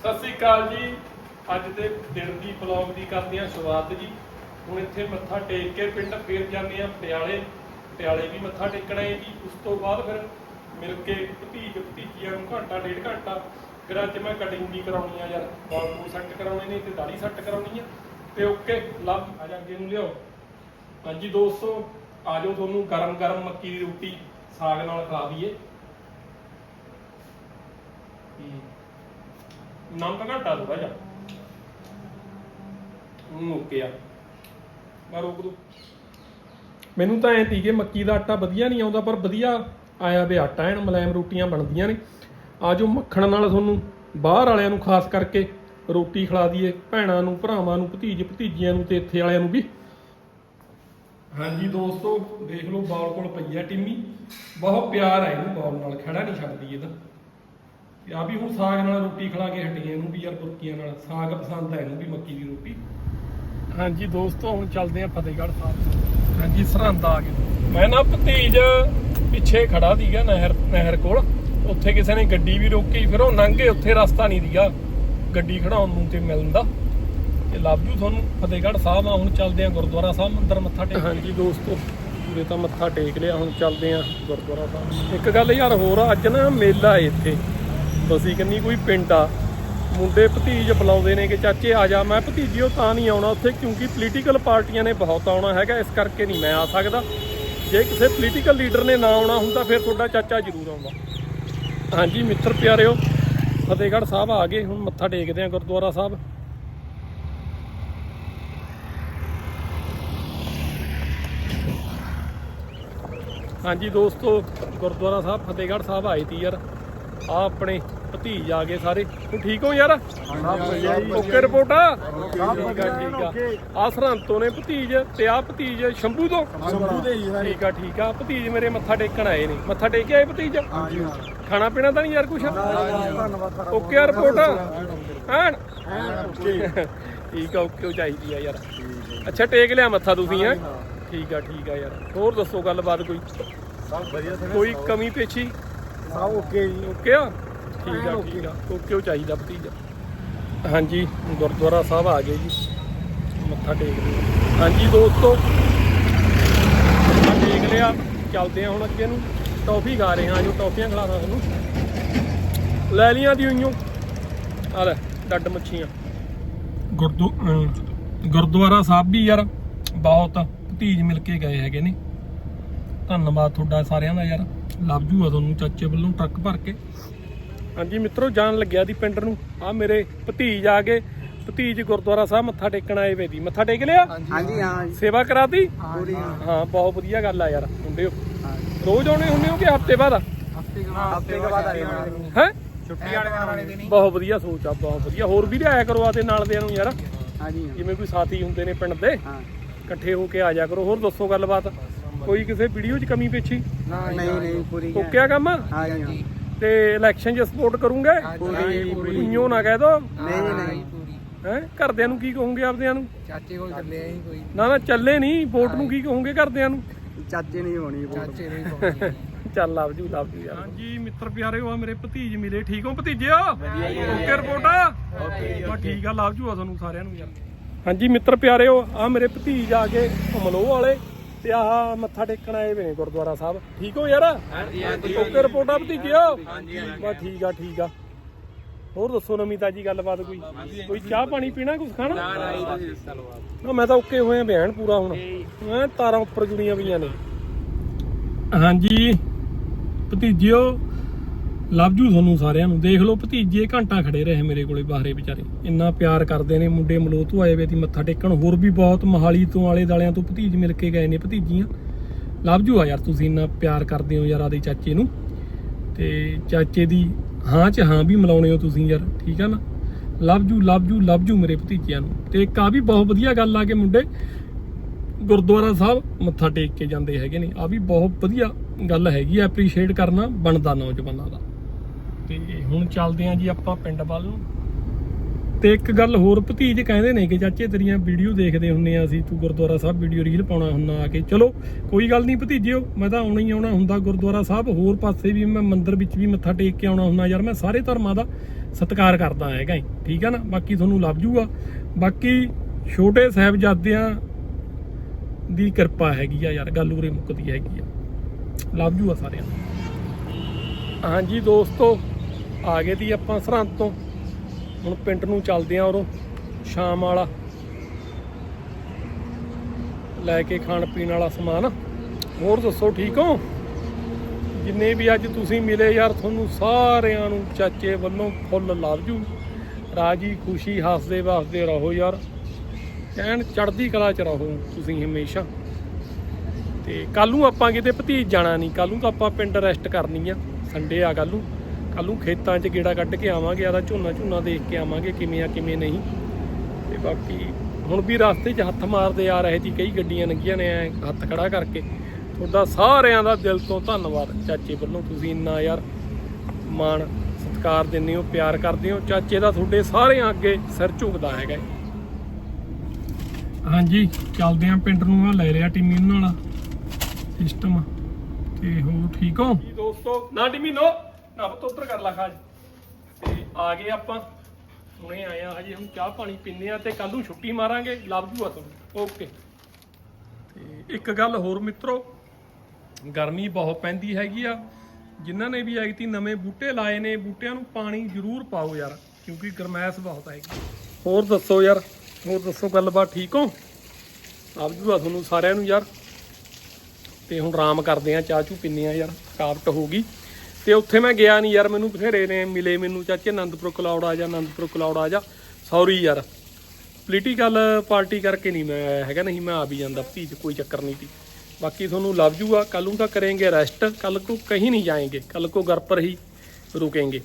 ਸਤਿ ਸ੍ਰੀ ਅਕਾਲ ਜੀ। ਅੱਜ ਦੇ ਦਿਨ ਦੀ ਬਲੌਗ ਦੀ ਕਰਦੇ ਹਾਂ ਸ਼ੁਰੂਆਤ ਜੀ। ਹੁਣ ਇੱਥੇ ਮੱਥਾ ਟੇਕ ਕੇ ਪਿੰਡ ਫੇਰ ਜਾਂਦੇ ਆ ਪਟਿਆਲੇ। ਪਟਿਆਲੇ ਵੀ ਮੱਥਾ ਟੇਕਣਾ ਹੈ ਜੀ। ਉਸ ਤੋਂ ਬਾਅਦ ਫਿਰ ਮਿਲ ਕੇ ਭਤੀਜ ਭਤੀਜੀਆਂ ਨੂੰ ਘੰਟਾ, ਡੇਢ ਘੰਟਾ। ਫਿਰ ਅੱਜ ਮੈਂ ਕਟਿੰਗ ਵੀ ਕਰਾਉਣੀ ਆ ਯਾਰ। ਬਾਲ ਬੂਲ ਸੈੱਟ ਕਰਾਉਣੇ ਨੇ ਤੇ ਦਾੜੀ ਸੈੱਟ ਕਰਾਉਣੀ ਆ। ਤੇ ਓਕੇ, ਲਵ, ਆ ਜਾ ਅੱਗੇ ਨੂੰ ਲਿਓ ਹਾਂਜੀ ਦੋਸਤੋ ਆਜੋ ਤੁਹਾਨੂੰ ਗਰਮ ਗਰਮ ਮੱਕੀ ਦੀ ਰੋਟੀ ਸਾਗ ਨਾਲ ਖਾ ਦਈਏ ਨਾਮ ਤਾਂ ਘਟਾ ਥੋੜਾ ਜਿਹਾ। ਹੂੰ ਓਕੇ ਆ ਮੈਂ ਰੋਕ ਦੂ। ਮੈਨੂੰ ਤਾਂ ਐ ਤੀ ਕਿ ਮੱਕੀ ਦਾ ਆਟਾ ਵਧੀਆ ਨਹੀਂ ਆਉਂਦਾ ਪਰ ਵਧੀਆ ਆਇਆ ਵੇ ਆਟਾ। ਐਨ ਮਲਾਇਮ ਰੋਟੀਆਂ ਬਣਦੀਆਂ ਨੇ। ਆ ਜੋ ਮੱਖਣ ਨਾਲ ਤੁਹਾਨੂੰ ਬਾਹਰ ਵਾਲਿਆਂ ਨੂੰ ਖਾਸ ਕਰਕੇ ਰੋਟੀ ਖਿਲਾ ਦਈਏ ਭੈਣਾਂ ਨੂੰ ਭਰਾਵਾਂ ਨੂੰ ਭਤੀਜ ਭਤੀਜੀਆਂ ਨੂੰ ਤੇ ਇੱਥੇ ਵਾਲਿਆਂ ਨੂੰ ਵੀ। ਹਾਂਜੀ ਦੋਸਤੋ ਦੇਖ ਲਓ ਬਾਲ ਕੋਲ ਪਈ ਆ ਟਿੰਮੀ। ਬਹੁਤ ਪਿਆਰ ਹੈ ਇਹਨੂੰ ਬਾਲ ਨਾਲ ਖੜਾ ਨਹੀਂ ਛੱਡਦੀ ਇਹਦਾ। ਤੇ ਆ ਵੀ ਹੁਣ ਸਾਗ ਨਾਲ ਰੋਟੀ ਖਿਲਾ ਕੇ ਹਟੀਆਂ ਇਹਨੂੰ ਵੀ ਯਾਰ ਬੁਰਕੀਆਂ ਨਾਲ। ਸਾਗ ਪਸੰਦ ਹੈ ਇਹਨੂੰ ਵੀ ਮੱਕੀ ਦੀ ਰੋਟੀ। ਹਾਂਜੀ ਦੋਸਤੋ ਹੁਣ ਚੱਲਦੇ ਆ ਫਤਿਹਗੜ੍ਹ ਸਾਹਿਬ। ਹਾਂਜੀ ਸਰਹੰਦ ਆ ਗਏ। ਮੈਂ ਨਾ ਭਤੀਜ ਪਿੱਛੇ ਖੜਾ ਸੀਗਾ ਨਹਿਰ ਨਹਿਰ ਕੋਲ। ਉੱਥੇ ਕਿਸੇ ਨੇ ਗੱਡੀ ਵੀ ਰੋਕੀ ਫਿਰ ਉਹ ਲੰਘੇ ਉੱਥੇ ਰਸਤਾ ਨਹੀਂ ਸੀਗਾ ਗੱਡੀ ਖੜਾਉਣ ਨੂੰ ਤੇ ਮਿਲਣ ਦਾ। ਤੇ ਲੱਭ ਜੂ ਤੁਹਾਨੂੰ ਫਤਿਹਗੜ੍ਹ ਸਾਹਿਬ ਆ ਹੁਣ ਚੱਲਦੇ ਆ ਗੁਰਦੁਆਰਾ ਸਾਹਿਬ ਅੰਦਰ ਮੱਥਾ ਟੇਕ। ਹਾਂਜੀ ਦੋਸਤੋ ਪੂਰੇ ਤਾਂ ਮੱਥਾ ਟੇਕ ਲਿਆ ਹੁਣ ਚੱਲਦੇ ਆ ਗੁਰਦੁਆਰਾ ਸਾਹਿਬ। ਇੱਕ ਗੱਲ ਯਾਰ ਹੋਰ ਆ ਅੱਜ ਨਾ ਮੇਲਾ ਇੱਥੇ। ਅਸੀਂ ਕੰਨੀ ਕੋਈ ਪਿੰਡ ਆ। ਮੁੰਡੇ ਭਤੀਜ ਬੁਲਾਉਂਦੇ ਨੇ ਕਿ ਚਾਚੇ ਆ ਜਾ, ਮੈਂ ਭਤੀਜੀਓ ਤਾਂ ਨਹੀਂ ਆਉਣਾ ਉੱਥੇ ਕਿਉਂਕਿ ਪੋਲੀਟੀਕਲ ਪਾਰਟੀਆਂ ਨੇ ਬਹੁਤ ਆਉਣਾ ਹੈਗਾ, ਇਸ ਕਰਕੇ ਨਹੀਂ ਮੈਂ ਆ ਸਕਦਾ। ਜੇ ਕਿਸੇ ਪੋਲੀਟੀਕਲ ਲੀਡਰ ਨੇ ਨਾ ਆਉਣਾ ਹੁੰਦਾ, ਫਿਰ ਤੁਹਾਡਾ ਚਾਚਾ ਜ਼ਰੂਰ ਆਉਂਦਾ। ਹਾਂਜੀ, ਮਿੱਤਰ ਪਿਆਰਿਓ, ਫਤਿਹਗੜ੍ਹ ਸਾਹਿਬ ਆ ਗਏ, ਹੁਣ ਮੱਥਾ ਟੇਕਦੇ ਆ ਗੁਰਦੁਆਰਾ ਸਾਹਿਬ। ਹਾਂਜੀ ਦੋਸਤੋ, ਗੁਰਦੁਆਰਾ ਸਾਹਿਬ, ਫਤਿਹਗੜ੍ਹ ਸਾਹਿਬ ਆਏ ਤੀ ਯਾਰ। ਆ ਆਪਣੇ ਭਤੀਜ ਆ ਗਏ ਸਾਰੇ। ਤੂੰ ਠੀਕ ਹੋ ਯਾਰ? Okay report? ਆ ਠੀਕ ਆ ਠੀਕ ਆ। ਆ ਸਰਹੰਦ ਤੋਂ ਨੇ ਭਤੀਜ ਤੇ ਆ ਭਤੀਜ ਸ਼ੰਭੂ ਤੋਂ? ਸ਼ੰਭੂ ਦੇ ਹੀ ਠੀਕ ਆ ਠੀਕ ਆ। ਭਤੀਜ ਮੇਰੇ ਮੱਥਾ ਟੇਕਣ ਆਏ ਨੇ। ਮੱਥਾ ਟੇਕ ਕੇ ਆਏ ਭਤੀਜ? ਹਾਂਜੀ ਹਾਂ ਖਾਣਾ ਪੀਣਾ ਤਾਂ ਨਹੀਂ ਯਾਰ ਕੁਛ? ਧੰਨਵਾਦ ਓਕੇ ਆ ਰਿਪੋਰਟ? ਐਨ ਠੀਕ ਆ ਓਕੇ ਚਾਹੀਦੀ ਆ ਯਾਰ। ਅੱਛਾ ਟੇਕ ਲਿਆ ਮੱਥਾ ਤੁਸੀਂ ਹੈ? ਠੀਕ ਆ ਠੀਕ ਆ ਯਾਰ। ਹੋਰ ਦੱਸੋ ਗੱਲਬਾਤ ਕੋਈ? ਕੋਈ ਕਮੀ ਪੇਛੀ ਸਭ ਓਕੇ ਜੀ। ਓਕੇ ਆ ਠੀਕ ਆ ਠੀਕ ਆ। ਓਕੇ ਉਹ ਚਾਹੀਦਾ ਭਤੀਜਾ। ਹਾਂਜੀ ਗੁਰਦੁਆਰਾ ਸਾਹਿਬ ਆ ਗਏ ਜੀ। ਮੱਥਾ ਟੇਕ ਲਿਆ ਹਾਂਜੀ ਦੋਸਤੋ ਮੱਥਾ ਟੇਕ ਲਿਆ। ਚੱਲਦੇ ਆ ਹੁਣ ਅੱਗੇ ਨੂੰ। ਟੌਫੀ ਖਾ ਰਹੇ ਹਾਂ ਜੋ ਟੌਫੀਆਂ ਖਿਲਾਦਾ ਤੁਹਾਨੂੰ। ਲੈ ਲੀਆਂ ਦੀ ਉਈਓ। ਆ ਲੈ ਡੱਡ ਮੱਛੀਆਂ। ਗੁਰਦੁਆਰਾ ਸਾਹਿਬ ਵੀ ਯਾਰ ਬਹੁਤ ਭਤੀਜ ਮਿਲ ਕੇ ਗਏ ਹੈਗੇ ਨੇ। ਧੰਨਵਾਦ ਤੁਹਾਡਾ ਸਾਰਿਆਂ ਦਾ ਯਾਰ। ਲੱਭ ਜੂਗਾ ਤੁਹਾਨੂੰ ਚਾਚੇ ਵੱਲੋਂ ਟਰੱਕ ਭਰ ਕੇ। ਹਾਂਜੀ ਮਿੱਤਰੋ ਜਾਣ ਲੱਗਿਆ ਦੀ ਪਿੰਡ ਨੂੰ। ਆ ਮੇਰੇ ਭਤੀਜ ਆ ਗਏ। ਭਤੀਜ ਗੁਰਦੁਆਰਾ ਸਾਹਿਬ ਮੱਥਾ ਟੇਕਣ ਆਏ ਵੇ ਦੀ ਮੱਥਾ ਟੇਕ ਲਿਆ? ਹਾਂਜੀ ਹਾਂ ਸੇਵਾ ਕਰਾਤੀ? ਪੂਰੀ ਹਾਂ। ਬਹੁਤ ਵਧੀਆ ਗੱਲ ਆ ਯਾਰ ਮੁੰਡਿਓ ਰੋਜ਼ ਆਉਣੇ ਹੁੰਦੇ ਹੋ ਕਿ ਹਫ਼ਤੇ ਬਾਅਦ ਹਫ਼ਤੇ ਹਫ਼ਤੇ ਕੇ ਬਾਅਦ ਆ ਜਾਣਾ ਹੈ? ਛੁੱਟੀ ਵਾਲੇ ਦਿਨ ਬਹੁਤ ਵਧੀਆ ਸੋਚ ਆ ਬਹੁਤ ਵਧੀਆ। ਹੋਰ ਵੀ ਲਿਆਇਆ ਕਰੋ ਨਾਲ ਨੂੰ ਯਾਰ। ਹਾਂਜੀ ਜਿਵੇਂ ਕੋਈ ਸਾਥੀ ਹੁੰਦੇ ਨੇ ਪਿੰਡ ਦੇ। ਹਾਂ। ਇਕੱਠੇ ਹੋ ਕੇ ਆ ਜਾ ਕਰੋ। ਹੋਰ ਦੱਸੋ ਗੱਲਬਾਤ? ਕੋਈ ਕਿਸੇ ਵੀਡੀਓ 'ਚ ਕਮੀ ਪੇਛੀ ਨਹੀਂ ਨਹੀਂ ਪੂਰੀ ਓਕੇ ਆ ਕੰਮ ਹਾਂ ਤੇ ਇਲੈਕਸ਼ਨ 'ਚ ਸਪੋਰਟ ਕਰੂੰਗੇ? ਪੂਰੀ ਪੂਰੀ। ਉਈਓ ਨਾ ਕਹਿ ਦੋ। ਨਹੀਂ ਨਹੀਂ ਹੈ ਘਰਦਿਆਂ ਨੂੰ ਕੀ ਕਹੋਗੇ ਆਪਦਿਆਂ ਨੂੰ? ਚਾਚੇ ਕੋਲ ਚੱਲੇ ਆਂ ਕੋਈ। ਨਾ ਨਾ ਚੱਲੇ ਨਹੀਂ। ਵੋਟ ਨੂੰ ਕੀ ਕਹੋਗੇ ਘਰਦਿਆਂ ਨੂੰ? ਚਾਚੇ ਨਹੀਂ ਹੋਣੀ ਵੋਟ। ਚਾਚੇ ਨਹੀਂ ਪਾਉਣੀ ਚੱਲ ਲਵ ਜੂ ਲਵ ਜੂ ਯਾਰ। ਹਾਂਜੀ ਮਿੱਤਰ ਪਿਆਰੇ ਆ ਮੇਰੇ ਭਤੀਜ ਮਿਲੇ। ਠੀਕ ਹੋ ਭਤੀਜਿਓ ਓਕੇ ਰਿਪੋਰਟ? ਓਕੇ ਠੀਕ ਆ ਲਵ ਜੂ ਆ ਤੁਹਾਨੂੰ ਸਾਰਿਆਂ ਨੂੰ ਯਾਰ। ਹਾਂਜੀ ਮਿੱਤਰ ਪਿਆਰਿਓ ਆ ਮੇਰੇ ਭਤੀਜ ਆ ਗਏ ਅਮਲੋ ਵਾਲੇ। ਤੇ ਆਹ ਮੱਥਾ ਟੇਕਣ ਆਏ ਵੇ ਨੇ ਗੁਰਦੁਆਰਾ ਸਾਹਿਬ। ਠੀਕ ਹੋ ਯਾਰ? ਹਾਂਜੀ ਓਕੇ ਰਿਪੋਰਟ ਆ ਭਤੀਜਿਓ ਹਾਂਜੀ ਬਸ ਠੀਕ ਆ ਠੀਕ ਆ। ਹੋਰ ਦੱਸੋ ਨਵੀਂ ਤਾਜੀ ਗੱਲਬਾਤ ਕੋਈ? ਕੋਈ ਚਾਹ ਪਾਣੀ ਪੀਣਾ ਕੁਝ ਖਾਣਾ? ਨਾ ਮੈਂ ਤਾਂ ਓਕੇ ਹੋਇਆ ਬਿਆਨ ਪੂਰਾ ਹੁਣ। ਮੈਂ ਤਾਰਾਂ ਉੱਪਰ ਜੁੜੀਆਂ ਪਈਆਂ ਨੇ। ਹਾਂਜੀ। ਭਤੀਜਿਓ ਲਵ ਜੂ ਤੁਹਾਨੂੰ ਸਾਰਿਆਂ ਨੂੰ। ਦੇਖ ਲਓ ਭਤੀਜੇ, ਘੰਟਾ ਖੜੇ ਰਹੇ ਮੇਰੇ ਕੋਲੇ ਬਾਹਰੇ ਵਿਚਾਰੇ। ਇੰਨਾ ਪਿਆਰ ਕਰਦੇ ਨੇ, ਮੁੰਡੇ ਮਲੋਤੋਂ ਆਏ ਵੇ ਦੀ ਮੱਥਾ ਟੇਕਣ। ਹੋਰ ਵੀ ਬਹੁਤ ਮਹਾਲੀ ਤੋਂ, ਆਲੇ ਦਾਲਿਆਂ ਤੋਂ ਭਤੀਜ ਮਿਲ ਕੇ ਗਏ ਨੇ ਭਤੀਜੀਆਂ। ਲਵ ਜੂ ਆ ਯਾਰ, ਤੁਸੀਂ ਇੰਨਾ ਪਿਆਰ ਕਰਦੇ ਹੋ ਯਾਰ ਆਦੇ ਚਾਚੇ ਨੂੰ। ਤੇ ਚਾਚੇ ਦੀ ਹਾਂ ਚ ਹਾਂ ਵੀ ਮਿਲਾਉਣੇ ਹੋ ਤੁਸੀਂ ਯਾਰ, ਠੀਕ ਆ ਨਾ? ਲਵ ਜੂ ਲਵ ਜੂ ਲਵ ਜੂ ਮੇਰੇ ਭਤੀਜਿਆਂ ਨੂੰ। ਤੇ ਇੱਕ ਆ ਵੀ ਬਹੁਤ ਵਧੀਆ ਗੱਲ ਆ ਕਿ ਮੁੰਡੇ ਗੁਰਦੁਆਰਾ ਸਾਹਿਬ ਮੱਥਾ ਟੇਕ ਕੇ ਜਾਂਦੇ ਹੈਗੇ ਨੇ। ਆ ਵੀ ਬਹੁਤ ਵਧੀਆ ਗੱਲ ਹੈਗੀ ਐਪਰੀਸ਼ੀਏਟ ਕਰਨਾ ਬਣਦਾ ਨੌਜਵਾਨਾਂ ਦਾ। ਤੇ ਹੁਣ ਚੱਲਦੇ ਆਂ ਜੀ ਆਪਾਂ ਪਿੰਡ ਵੱਲ। ਨੂੰ ਤੇ ਇੱਕ ਗੱਲ ਹੋਰ ਭਤੀਜ ਕਹਿੰਦੇ ਨੇ ਕਿ ਚਾਚੇ ਤੇਰੀਆਂ ਵੀਡੀਓ ਦੇਖਦੇ ਹੁੰਨੇ ਆ ਅਸੀਂ ਤੂੰ ਗੁਰਦੁਆਰਾ ਸਾਹਿਬ ਵੀਡੀਓ ਰੀਲ ਪਾਉਣਾ ਹੁੰਦਾ ਆ ਕੇ। ਚਲੋ ਕੋਈ ਗੱਲ ਨਹੀਂ ਭਤੀਜਿਓ ਮੈਂ ਤਾਂ ਆਉਣਾ ਹੀ ਆਉਣਾ ਹੁੰਦਾ ਗੁਰਦੁਆਰਾ ਸਾਹਿਬ। ਹੋਰ ਪਾਸੇ ਵੀ ਮੈਂ ਮੰਦਿਰ ਵਿੱਚ ਵੀ ਮੱਥਾ ਟੇਕ ਕੇ ਆਉਣਾ ਹੁੰਦਾ ਯਾਰ ਮੈਂ ਸਾਰੇ ਧਰਮਾਂ ਦਾ ਸਤਿਕਾਰ ਕਰਦਾ ਹੈਗਾ ਈ, ਠੀਕ ਆ ਨਾ? ਬਾਕੀ ਤੁਹਾਨੂੰ ਲੱਭ ਜੂਗਾ। ਬਾਕੀ ਛੋਟੇ ਸਾਹਿਬਜ਼ਾਦਿਆਂ ਦੀ ਕਿਰਪਾ ਹੈਗੀ ਆ ਯਾਰ ਗੱਲ ਉਰੇ ਮੁੱਕਦੀ ਹੈਗੀ ਆ। ਲੱਭ ਜੂਗਾ ਸਾਰਿਆਂ ਨੂੰ। ਹਾਂਜੀ ਦੋਸਤੋ ਆ ਗਏ ਦੀ ਆਪਾਂ ਸਰਹੰਦ ਤੋਂ। ਹੁਣ ਪਿੰਡ ਨੂੰ ਚੱਲਦੇ ਆਂ ਉਰੋਂ, ਸ਼ਾਮ ਵਾਲਾ। ਲੈ ਕੇ ਖਾਣ ਪੀਣ ਵਾਲਾ ਸਮਾਨ। ਹੋਰ ਦੱਸੋ, ਠੀਕ ਹੋ? ਜਿੰਨੇ ਵੀ ਅੱਜ ਤੁਸੀਂ ਮਿਲੇ ਯਾਰ, ਤੁਹਾਨੂੰ ਸਾਰਿਆਂ ਨੂੰ ਚਾਚੇ ਵੱਲੋਂ ਫੁੱਲ ਲਵ ਜੂ ਰਾਜੀ, ਖੁਸ਼ੀ, ਹੱਸਦੇ, ਵਸਦੇ ਰਹੋ ਯਾਰ। ਕਹਿਣ ਚੜ੍ਹਦੀ ਕਲਾ ਚ ਰਹੋ ਤੁਸੀਂ ਹਮੇਸ਼ਾ। ਤੇ ਕੱਲ ਨੂੰ ਆਪਾਂ ਕਿਤੇ ਭਤੀਜ ਜਾਣਾ ਨਹੀਂ। ਕੱਲ ਨੂੰ ਤਾਂ ਆਪਾਂ ਪਿੰਡ ਰੈਸਟ ਕਰਨੀ ਆ। ਸੰਡੇ ਆ ਕੱਲ ਨੂੰ। ਕੱਲੂ ਖੇਤਾਂ 'ਚ ਗੇੜਾ ਕੱਢ ਕੇ ਆਵਾਂਗੇ ਆਦਾ ਝੋਨਾ ਝੋਨਾ ਦੇਖ ਕੇ ਆਵਾਂਗੇ ਕਿਵੇਂ ਆ, ਕਿਵੇਂ ਨਹੀਂ। ਤੇ ਬਾਕੀ ਹੁਣ ਵੀ ਰਸਤੇ 'ਚ ਹੱਥ ਮਾਰਦੇ ਆ ਰਹੇ ਜੀ ਕਈ ਗੱਡੀਆਂ ਲੰਘੀਆਂ ਨੇ ਹੱਥ ਖੜਾ ਕਰਕੇ। ਤੁਹਾਡਾ ਸਾਰਿਆਂ ਦਾ ਦਿਲ ਤੋਂ ਧੰਨਵਾਦ ਚਾਚੇ ਵੱਲੋਂ, ਤੁਸੀਂ ਇੰਨਾ ਯਾਰ ਮਾਣ ਸਤਿਕਾਰ ਦਿੰਦੇ ਹੋ, ਪਿਆਰ ਕਰਦੇ ਹੋ। ਚਾਚੇ ਦਾ ਤੁਹਾਡੇ ਸਾਰਿਆਂ ਅੱਗੇ ਸਿਰ ਝੁਕਦਾ ਹੈਗਾ ਹਾਂਜੀ, ਚੱਲਦੇ ਆਂ ਪਿੰਡ ਨੂੰ ਆ ਲੈ ਲਿਆ ਟੀਮੀ ਨਾਲ। ਸਿਸਟਮ, ਤੇ ਹੋ ਠੀਕ ਹੋ? ਜੀ ਦੋਸਤੋ, ਨਾ ਟੀਮੀ, ਨੋ। ਨਾ ਪੁੱਤ, ਉੱਧਰ ਕਰ ਲਾ ਖਾਜ। ਤੇ ਆ ਗਏ ਆਪਾਂ। ਹੁਣੇ ਆਏ ਆ ਹਜੇ, ਹੁਣ ਚਾਹ ਪਾਣੀ ਪੀਂਦੇ ਆ ਤੇ ਕੱਲ ਨੂੰ ਛੁੱਟੀ ਮਾਰਾਂਗੇ ਲੱਭ ਜੂਆ ਤੁਹਾਨੂੰ ਓਕੇ। ਤੇ ਇੱਕ ਗੱਲ ਹੋਰ ਮਿੱਤਰੋ, ਗਰਮੀ ਬਹੁਤ ਪੈਂਦੀ ਹੈਗੀ ਆ। ਜਿਨ੍ਹਾਂ ਨੇ ਵੀ ਐਗਤੀ ਨਵੇਂ ਬੂਟੇ ਲਾਏ ਨੇ, ਬੂਟਿਆਂ ਨੂੰ ਪਾਣੀ ਜ਼ਰੂਰ ਪਾਓ ਯਾਰ, ਕਿਉਂਕਿ ਗਰਮੈਸ਼ ਬਹੁਤ ਹੈਗੀ ਹੋਰ ਦੱਸੋ ਯਾਰ, ਹੋਰ ਦੱਸੋ ਗੱਲਬਾਤ ਠੀਕ ਹੋ? ਆਪ ਜੂਆ ਤੁਹਾਨੂੰ ਸਾਰਿਆਂ ਨੂੰ ਯਾਰ। ਤੇ ਹੁਣ ਆਰਾਮ ਕਰਦੇ ਆ, ਚਾਹ ਚੂ ਪੀਂਦੇ ਆ ਯਾਰ, ਥਕਾਵਟ ਹੋ ਗਈ। ਤੇ ਉੱਥੇ ਮੈਂ ਗਿਆ ਨਹੀਂ ਯਾਰ, ਮੈਨੂੰ ਬਥੇਰੇ ਨੇ ਮਿਲੇ ਮੈਨੂੰ, ਚਾਚੇ ਅਨੰਦਪੁਰ ਕਲਾਉਡ ਆ ਜਾ, ਅਨੰਦਪੁਰ ਕਲਾਉਡ ਆ ਜਾ। ਸੌਰੀ ਯਾਰ ਪੋਲੀਟੀਕਲ ਪਾਰਟੀ ਕਰਕੇ ਨਹੀਂ ਮੈਂ ਹੈਗਾ, ਨਹੀਂ ਮੈਂ ਆ ਵੀ ਜਾਂਦਾ ਭਤੀਜ ਕੋਈ ਚੱਕਰ ਨਹੀਂ ਸੀ। ਬਾਕੀ ਤੁਹਾਨੂੰ ਲਵ ਜੂਗਾ ਕੱਲ ਨੂੰ ਤਾਂ ਕਰਾਂਗੇ ਰੈਸਟ ਕੱਲ ਕੋ ਕਹੀਂ ਨਹੀਂ ਜਾਏਗੇ ਕੱਲ ਕੋ ਗਰਪਰ ਹੀ ਰੁਕਾਂਗੇ।